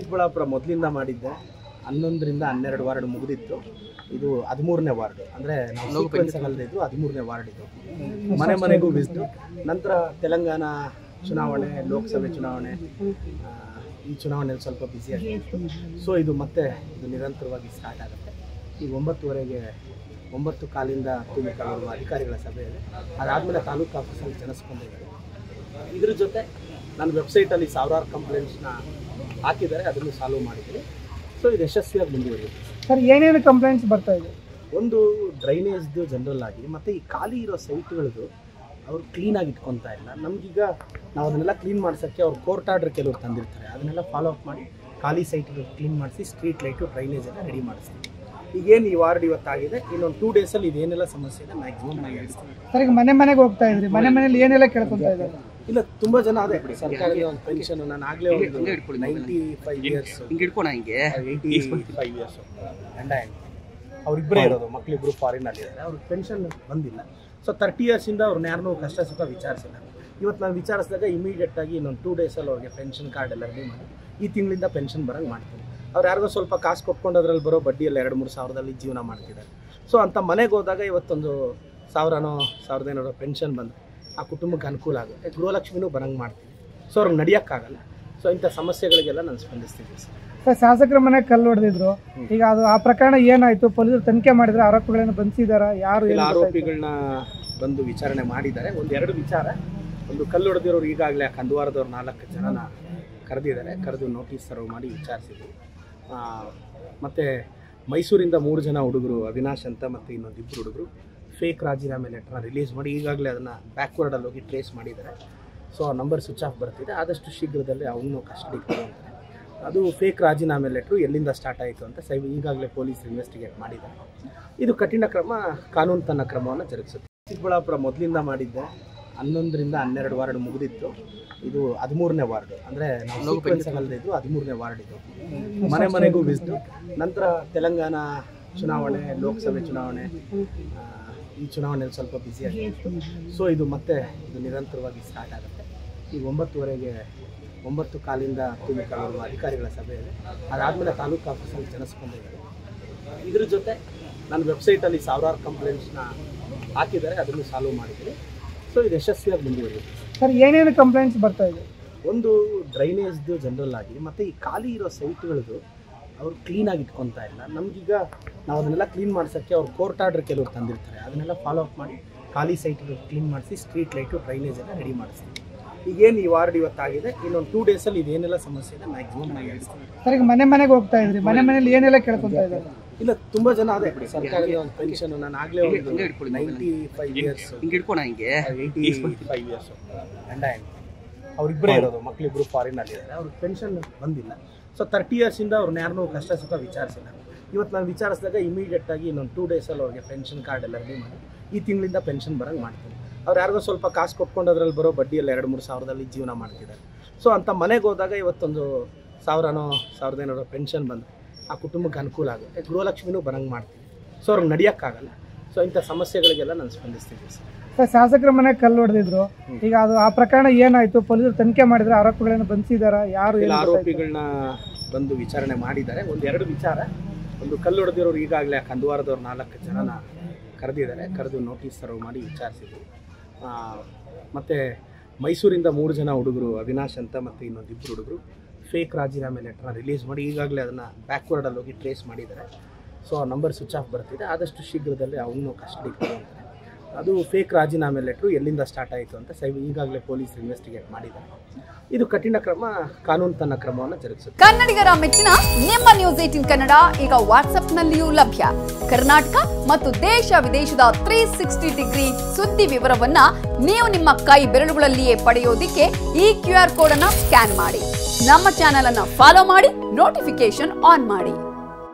ಚಿಕ್ಕಬಳ್ಳಾಪುರ ಮೊದಲಿಂದ ಮಾಡಿದ್ದೆ. ಹನ್ನೊಂದರಿಂದ ಹನ್ನೆರಡು ವಾರ್ಡ್ ಮುಗಿದಿತ್ತು. ಇದು ಹದಿಮೂರನೇ ವಾರ್ಡ್. ಅಂದರೆ ಅಲ್ಲದೆ ಇದ್ದು ಹದಿಮೂರನೇ ವಾರ್ಡ್ ಇದು. ಮನೆ ಮನೆಗೂ ವಿಸಿಟ್ ನಂತರ ತೆಲಂಗಾಣ ಚುನಾವಣೆ ಲೋಕಸಭೆ ಚುನಾವಣೆ ಈ ಚುನಾವಣೆಯಲ್ಲಿ ಸ್ವಲ್ಪ ಬ್ಯುಸಿ ಆಗಿತ್ತು. ಸೊ ಇದು ಮತ್ತೆ ಇದು ನಿರಂತರವಾಗಿ ಸ್ಟಾರ್ಟ್ ಆಗುತ್ತೆ. ಈಗ ಒಂಬತ್ತುವರೆಗೆ ಒಂಬತ್ತು ಕಾಲಿಂದ ತುಂಬಿಕೊಳ್ಳುವ ಅಧಿಕಾರಿಗಳ ಸಭೆ ಇದೆ ಅದಾದಮೇಲೆ ತಾಲೂಕು ಆಫೀಸಲ್ಲಿ ಜನಿಸ್ಕೊಂಡಿದ್ದಾರೆ ಇದ್ರ ಜೊತೆ ನನ್ನ ವೆಬ್ಸೈಟಲ್ಲಿ ಸಾವಿರಾರು ಕಂಪ್ಲೇಂಟ್ಸ್ನ ಹಾಕಿದ್ದಾರೆ ಅದನ್ನು ಸಾಲ್ವ್ ಮಾಡಿದ್ದೀನಿ ಸೊ ಇದು ಯಶಸ್ವಿಯಾಗಿ ಮುಂದುವರಿಯುತ್ತೆ. ಸರ್ ಏನೇನು ಕಂಪ್ಲೇಂಟ್ಸ್ ಬರ್ತಾ ಇದೆ? ಒಂದು ಡ್ರೈನೇಜ್ದು ಜನರಲ್ ಆಗಿ ಮತ್ತು ಈ ಖಾಲಿ ಇರೋ ಸೈಟ್ಗಳದ್ದು ಅವ್ರು ಕ್ಲೀನಾಗಿ ಇಟ್ಕೊತಾ ಇಲ್ಲ. ನಮಗೀಗ ನಾವು ಅದನ್ನೆಲ್ಲ ಕ್ಲೀನ್ ಮಾಡ್ಸೋಕ್ಕೆ ಅವ್ರು ಕೋರ್ಟ್ ಆರ್ಡರ್ ಕೆಲವರು ತಂದಿರ್ತಾರೆ. ಅದನ್ನೆಲ್ಲ ಫಾಲೋ ಅಪ್ ಮಾಡಿ ಖಾಲಿ ಸೈಟ್ಗಳು ಕ್ಲೀನ್ ಮಾಡಿಸಿ ಸ್ಟ್ರೀಟ್ ಲೈಟು ಡ್ರೈನೇಜ್ ಎಲ್ಲ ರೆಡಿ ಮಾಡಿಸ್ತೀವಿ. ಈಗೇನು ಈ ವಾರ್ಡ್ ಇವತ್ತಾಗಿದೆ? ಇನ್ನೊಂದು ಟೂ ಡೇಸಲ್ಲಿ ಇದೇನೆಲ್ಲ ಸಮಸ್ಯೆ ಇದೆ ಮ್ಯಾಕ್ಸಿಮಮ್ ನಾನು ಹೇಳ್ತೀನಿ ಸರ್ ಈಗ ಮನೆ ಮನೆಗೆ ಹೋಗ್ತಾ ಇದ್ರಿ ಮನೆ ಮನೇಲಿ ಏನೆಲ್ಲ ಕೇಳ್ಕೊತಾ ಇದ್ದಾರೆ? ಇಲ್ಲ ತುಂಬಾ ಜನ ಅದೇ ಸರ್ಕಾರಿ ಒಂದು ಪೆನ್ಷನ್ ನಾನು ಆಗಲೇ ಒಂದು ನೈಂಟಿ ಫೈವ್ ಇಯರ್ಸ್ ಹಿಂಗೆ ಹಿಡ್ಕೋಣ ಹಿಂಗೆ. ಏಯ್ಟಿ ಫೈವ್ ಇಯರ್ಸ್ ಗಂಡ ಅವರಿಬ್ಬರೇ ಇರೋದು ಮಕ್ಕಳಿಬ್ರು ಫಾರಿನಲ್ಲಿ ಇದ್ದಾರೆ. ಅವ್ರಿಗೆ ಪೆನ್ಷನ್ ಬಂದಿಲ್ಲ. ಸೊ ತರ್ಟಿ ಇಯರ್ಸಿಂದ ಅವ್ರನ್ನ ಯಾರನ್ನೂ ಕಷ್ಟ ಸುಖ ವಿಚಾರಿಸಿಲ್ಲ. ಇವತ್ತು ನಾನು ವಿಚಾರಿಸಿದಾಗ ಇಮಿಡಿಯೇಟ್ ಆಗಿ ಇನ್ನೊಂದು ಟೂ ಡೇಸಲ್ಲಿ ಅವ್ರಿಗೆ ಪೆನ್ಷನ್ ಕಾರ್ಡ್ ಎಲ್ಲ ರೆಡಿ ಮಾಡಿ ಈ ತಿಂಗಳಿಂದ ಪೆನ್ಷನ್ ಬರೋಂಗೆ ಮಾಡ್ತೀನಿ. ಅವ್ರು ಯಾರಿಗೋ ಸ್ವಲ್ಪ ಕಾಸು ಕೊಟ್ಕೊಂಡು ಅದರಲ್ಲಿ ಬರೋ ಬಡ್ಡಿಯಲ್ಲಿ ಎರಡು ಮೂರು ಸಾವಿರದಲ್ಲಿ ಜೀವನ ಮಾಡ್ತಿದ್ದಾರೆ. ಸೊ ಅಂಥ ಮನೆಗೆ ಹೋದಾಗ ಇವತ್ತೊಂದು ಸಾವಿರನೋ ಸಾವಿರದ ಐನೂರು ಪೆನ್ಷನ್ ಬಂದರೆ ಆ ಕುಟುಂಬಕ್ಕೆ ಅನುಕೂಲ ಆಗುತ್ತೆ. ಗೃಹಲಕ್ಷ್ಮಿನೂ ಬರಂಗೆ ಮಾಡ್ತೀವಿ. ಸೊ ಅವ್ರಿಗೆ ನಡೆಯೋಕ್ಕಾಗಲ್ಲ. ಸೊ ಇಂಥ ಸಮಸ್ಯೆಗಳಿಗೆಲ್ಲ ನಾನು ಸ್ಪಂದಿಸ್ತೀನಿ ಸರ್. ಶಾಸಕರ ಮನೆ ಕಲ್ಲು ಹೊಡೆದಿದ್ರು. ಈಗ ಅದು ಆ ಪ್ರಕರಣ ಏನಾಯಿತು? ಪೊಲೀಸರು ತನಿಖೆ ಮಾಡಿದರೆ ಆರೋಪಿಗಳನ್ನು ಬಂಧಿಸಿದಾರ ಯಾರು ಎಲ್ಲ ಆರೋಪಿಗಳನ್ನ ಬಂದು ವಿಚಾರಣೆ ಮಾಡಿದ್ದಾರೆ. ಒಂದು ಎರಡು ವಿಚಾರ. ಒಂದು ಕಲ್ಲು ಹೊಡೆದಿರೋರು ಈಗಾಗಲೇ ಕಂದುವಾರದವ್ರು ನಾಲ್ಕು ಜನನ ಕರೆದಿದ್ದಾರೆ. ಕರೆದು ನೋಟಿಸ್ ಸರ್ವ್ ಮಾಡಿ ವಿಚಾರಿಸಿದ್ವಿ ಮತ್ತು ಮೈಸೂರಿಂದ ಮೂರು ಜನ ಹುಡುಗರು ಅವಿನಾಶ್ ಅಂತ ಮತ್ತು ಇನ್ನೊಂದು ಇಬ್ಬರು ಹುಡುಗರು ಫೇಕ್ ರಾಜೀನಾಮೆ ಲೆಟ್ರನ್ನ ರಿಲೀಸ್ ಮಾಡಿ ಈಗಾಗಲೇ ಅದನ್ನು ಬ್ಯಾಕ್ವರ್ಡಲ್ಲಿ ಹೋಗಿ ಟ್ರೇಸ್ ಮಾಡಿದ್ದಾರೆ. ಸೊ ಆ ನಂಬರ್ ಸ್ವಿಚ್ ಆಫ್ ಬರ್ತಿದೆ. ಆದಷ್ಟು ಶೀಘ್ರದಲ್ಲೇ ಅವನು ಕಸ್ಟಡಿಗೆ ಅದು ಫೇಕ್ ರಾಜೀನಾಮೆ ಲೆಟ್ರು ಎಲ್ಲಿಂದ ಸ್ಟಾರ್ಟ್ ಆಯಿತು ಅಂತ ಸೈ ಈಗಾಗಲೇ ಪೊಲೀಸ್ ಇನ್ವೆಸ್ಟಿಗೇಟ್ ಮಾಡಿದ್ದಾರೆ. ಇದು ಕಠಿಣ ಕ್ರಮ, ಕಾನೂನು ತನ್ನ ಕ್ರಮವನ್ನು ಜರುಗಿಸುತ್ತೆ. ಚಿಕ್ಕಬಳ್ಳಾಪುರ ಮೊದಲಿಂದ ಮಾಡಿದ್ದೆ. ಹನ್ನೊಂದರಿಂದ ಹನ್ನೆರಡು ವಾರ್ಡ್ ಮುಗಿದಿತ್ತು. ಇದು ಹದಿಮೂರನೇ ವಾರ್ಡ್. ಅಂದರೆ ನಾವು ಅಲ್ಲದೆ ಇದ್ದು ಹದಿಮೂರನೇ ವಾರ್ಡ್ ಇದು. ಮನೆ ಮನೆಗೂ ವಿಸಿಟ್ ನಂತರ ತೆಲಂಗಾಣ ಚುನಾವಣೆ ಲೋಕಸಭೆ ಚುನಾವಣೆ ಈ ಚುನಾವಣೆಯಲ್ಲಿ ಸ್ವಲ್ಪ ಬ್ಯುಸಿ ಆಗಿತ್ತು ಸೊ ಇದು ಮತ್ತೆ ಇದು ನಿರಂತರವಾಗಿ ಸ್ಟಾರ್ಟ್ ಆಗುತ್ತೆ. ಈಗ ಒಂಬತ್ತುವರೆಗೆ ಒಂಬತ್ತು ಕಾಲಿಂದ ತುಮಕೂರು ಅಧಿಕಾರಿಗಳ ಸಭೆ ಇದೆ ಅದಾದಮೇಲೆ ತಾಲೂಕು ಆಫೀಸಲ್ಲಿ ಜನಸ್ಕೊಂಡಿದ್ದಾರೆ ಇದ್ರ ಜೊತೆ ನನ್ನ ವೆಬ್ಸೈಟಲ್ಲಿ ಸಾವಿರಾರು ಕಂಪ್ಲೇಂಟ್ಸ್ನ ಹಾಕಿದ್ದಾರೆ. ಅದನ್ನು ಸಾಲ್ವ್ ಮಾಡಿದ್ದೀನಿ. ಸೊ ಇದು ಯಶಸ್ವಿಯಾಗಿ ಮುಂದುವರಿಯುತ್ತೆ. ಸರ್ ಏನೇನು ಕಂಪ್ಲೇಂಟ್ಸ್ ಬರ್ತಾ ಇದೆ? ಒಂದು ಡ್ರೈನೇಜ್ದು ಜನರಲ್ ಆಗಿ ಮತ್ತು ಈ ಖಾಲಿ ಇರೋ ಸೈಟ್ಗಳದ್ದು ಅವ್ರು ಕ್ಲೀನಾಗಿ ಇಟ್ಕೊತಾ ಇಲ್ಲ. ನಮಗೀಗ ನಾವು ಅದನ್ನೆಲ್ಲ ಕ್ಲೀನ್ ಮಾಡ್ಸೋಕ್ಕೆ ಅವ್ರು ಕೋರ್ಟ್ ಆರ್ಡರ್ ಕೆಲವರು ತಂದಿರ್ತಾರೆ. ಅದನ್ನೆಲ್ಲ ಫಾಲೋ ಅಪ್ ಮಾಡಿ ಖಾಲಿ ಸೈಟ್ಗಳು ಕ್ಲೀನ್ ಮಾಡಿಸಿ ಸ್ಟ್ರೀಟ್ ಲೈಟು ಡ್ರೈನೇಜ್ ಎಲ್ಲ ರೆಡಿ ಮಾಡಿಸ್ತೀವಿ ಈಗೇನು ಈ ವಾರ್ಡ್ ಇವತ್ತಾಗಿದೆ? ಇನ್ನೊಂದು ಟೂ ಡೇಸಲ್ಲಿ ಇದೇನೆಲ್ಲ ಸಮಸ್ಯೆ ಇದೆ ಮ್ಯಾಕ್ಸಿಮಮ್ ನಾನು ಹೇಳ್ತೀನಿ. ಸರ್ ಈಗ ಮನೆ ಮನೆಗೆ ಹೋಗ್ತಾ ಇದ್ರಿ. ಮನೆ ಮನೇಲಿ ಏನೆಲ್ಲ ಕೇಳ್ಕೊತಾ ಇದ್ದಾರೆ? ಇಲ್ಲ ತುಂಬಾ ಜನ ಅದೇ ಸರ್ಕಾರಿ ಒಂದು ಪೆನ್ಷನ್ ನಾನು ಆಗಲೇ ಒಂದು ನೈಂಟಿ ಫೈವ್ ಇಯರ್ಸ್ ಹಿಂಗೆ ಹಿಡ್ಕೋಣ ಹಿಂಗೆ. ಏಯ್ಟಿ ಫೈವ್ ಇಯರ್ಸ್ ಗಂಡ ಹೆಂಡತಿ. ಅವರಿಬ್ಬರೇ ಇರೋದು ಮಕ್ಕಳಿಬ್ರು ಫಾರಿನಲ್ಲಿ ಇದ್ದಾರೆ. ಅವ್ರಿಗೆ ಪೆನ್ಷನ್ ಬಂದಿಲ್ಲ. ಸೊ ತರ್ಟಿ ಇಯರ್ಸಿಂದ ಅವ್ರನ್ನ ಯಾರನ್ನೂ ಕಷ್ಟ ಸುಖ ವಿಚಾರಿಸಿಲ್ಲ. ಇವತ್ತು ನಾನು ವಿಚಾರಿಸಿದಾಗ ಇಮಿಡಿಯೇಟ್ ಆಗಿ ಇನ್ನೊಂದು ಟೂ ಡೇಸಲ್ಲಿ ಅವ್ರಿಗೆ ಪೆನ್ಷನ್ ಕಾರ್ಡ್ ಎಲ್ಲ ರೆಡಿ ಮಾಡಿ ಈ ತಿಂಗಳಿಂದ ಪೆನ್ಷನ್ ಬರೋಂಗೆ ಮಾಡ್ತೀನಿ. ಅವ್ರು ಯಾರಿಗೋ ಸ್ವಲ್ಪ ಕಾಸು ಕೊಟ್ಕೊಂಡು ಅದ್ರಲ್ಲಿ ಬರೋ ಬಡ್ಡಿಯಲ್ಲಿ ಎರಡು ಮೂರು ಸಾವಿರದಲ್ಲಿ ಜೀವನ ಮಾಡ್ತಿದ್ದಾರೆ. ಸೊ ಅಂತ ಮನೆಗೆ ಹೋದಾಗ ಇವತ್ತೊಂದು ಸಾವಿರನೋ ಸಾವಿರದ ಏನಾರೋ ಪೆನ್ಷನ್ ಬಂದು ಆ ಕುಟುಂಬಕ್ಕೆ ಅನುಕೂಲ ಆಗುತ್ತೆ. ಗೃಹಲಕ್ಷ್ಮಿನೂ ಬರಂಗೆ ಮಾಡ್ತೀನಿ ಸೊ ಅವ್ರಿಗೆ ನಡೆಯೋಕ್ಕಾಗಲ್ಲ. ಸೊ ಇಂಥ ಸಮಸ್ಯೆಗಳಿಗೆಲ್ಲ ನಾನು ಸ್ಪಂದಿಸ್ತೀನಿ ಸರ್. ಶಾಸಕರ ಮನೆ ಕಲ್ಲು ಹೊಡೆದಿದ್ರು. ಈಗ ಅದು ಆ ಪ್ರಕರಣ ಏನಾಯ್ತು? ಪೊಲೀಸರು ತನಿಖೆ ಮಾಡಿದ್ರೆ ಆರೋಪಿಗಳನ್ನು ಬಂಧಿಸಿದಾರ ಯಾರು ಎಲ್ಲ ಆರೋಪಿಗಳನ್ನ ಬಂದು ವಿಚಾರಣೆ ಮಾಡಿದ್ದಾರೆ. ಒಂದು ಎರಡು ವಿಚಾರ. ಒಂದು ಕಲ್ಲು ಹೊಡೆದಿರೋರು ಈಗಾಗಲೇ ಕಂದುವಾರದವ್ರು ನಾಲ್ಕು ಜನನ ಕರೆದಿದ್ದಾರೆ. ಕರೆದು ನೋಟಿಸ್ ಸರ್ವ್ ಮಾಡಿ ವಿಚಾರಿಸಿದ್ವಿ ಮತ್ತು ಮೈಸೂರಿಂದ ಮೂರು ಜನ ಹುಡುಗರು, ಅವಿನಾಶ್ ಅಂತ ಮತ್ತು ಇನ್ನೊಂದು ಇಬ್ಬರು ಹುಡುಗರು ಫೇಕ್ ರಾಜೀನಾಮೆ ಲೆಟ್ರನ್ನ ರಿಲೀಸ್ ಮಾಡಿ ಈಗಾಗಲೇ ಅದನ್ನು ಬ್ಯಾಕ್ವರ್ಡಲ್ಲಿ ಹೋಗಿ ಟ್ರೇಸ್ ಮಾಡಿದ್ದಾರೆ. ಸೊ ಆ ನಂಬರ್ ಸ್ವಿಚ್ ಆಫ್ ಬರ್ತಿದೆ. ಆದಷ್ಟು ಶೀಘ್ರದಲ್ಲೇ ಅವನು ಕಸ್ಟಡಿಗೆ ಅದು ಫೇಕ್ ರಾಜೀನಾಮೆ ಲೆಟ್ರು ಎಲ್ಲಿಂದ ಸ್ಟಾರ್ಟ್ ಆಯಿತು ಅಂತ ಸೈ ಈಗಾಗಲೇ ಪೊಲೀಸ್ ಇನ್ವೆಸ್ಟಿಗೇಟ್ ಮಾಡಿದ್ದಾರೆ. ಇದು ಕಠಿಣ ಕ್ರಮ, ಕಾನೂನು ತನ್ನ ಕ್ರಮವನ್ನು ಜರುಗಿಸುತ್ತೆ. ಕನ್ನಡಿಗರ ಮೆಚ್ಚಿನ ನಿಮ್ಮ ನ್ಯೂಸ್ ಏಟಿನ್ ಕನ್ನಡ ಈಗ ವಾಟ್ಸ್ಆಪ್ನಲ್ಲಿಯೂ ಲಭ್ಯ. ಕರ್ನಾಟಕ ಮತ್ತು ದೇಶ ವಿದೇಶದ ತ್ರೀ ಸಿಕ್ಸ್ಟಿ ಡಿಗ್ರಿ ಸುದ್ದಿ ವಿವರವನ್ನ ನೀವು ನಿಮ್ಮ ಕೈ ಬೆರಳುಗಳಲ್ಲಿಯೇ ಪಡೆಯೋದಿಕ್ಕೆ ಈ ಕ್ಯೂ ಆರ್ ಕೋಡ್ ಅನ್ನ ಸ್ಕ್ಯಾನ್ ಮಾಡಿ. ನಮ್ಮ ಚಾನೆಲ್ ಅನ್ನ ಫಾಲೋ ಮಾಡಿ ನೋಟಿಫಿಕೇಶನ್ ಆನ್ ಮಾಡಿ.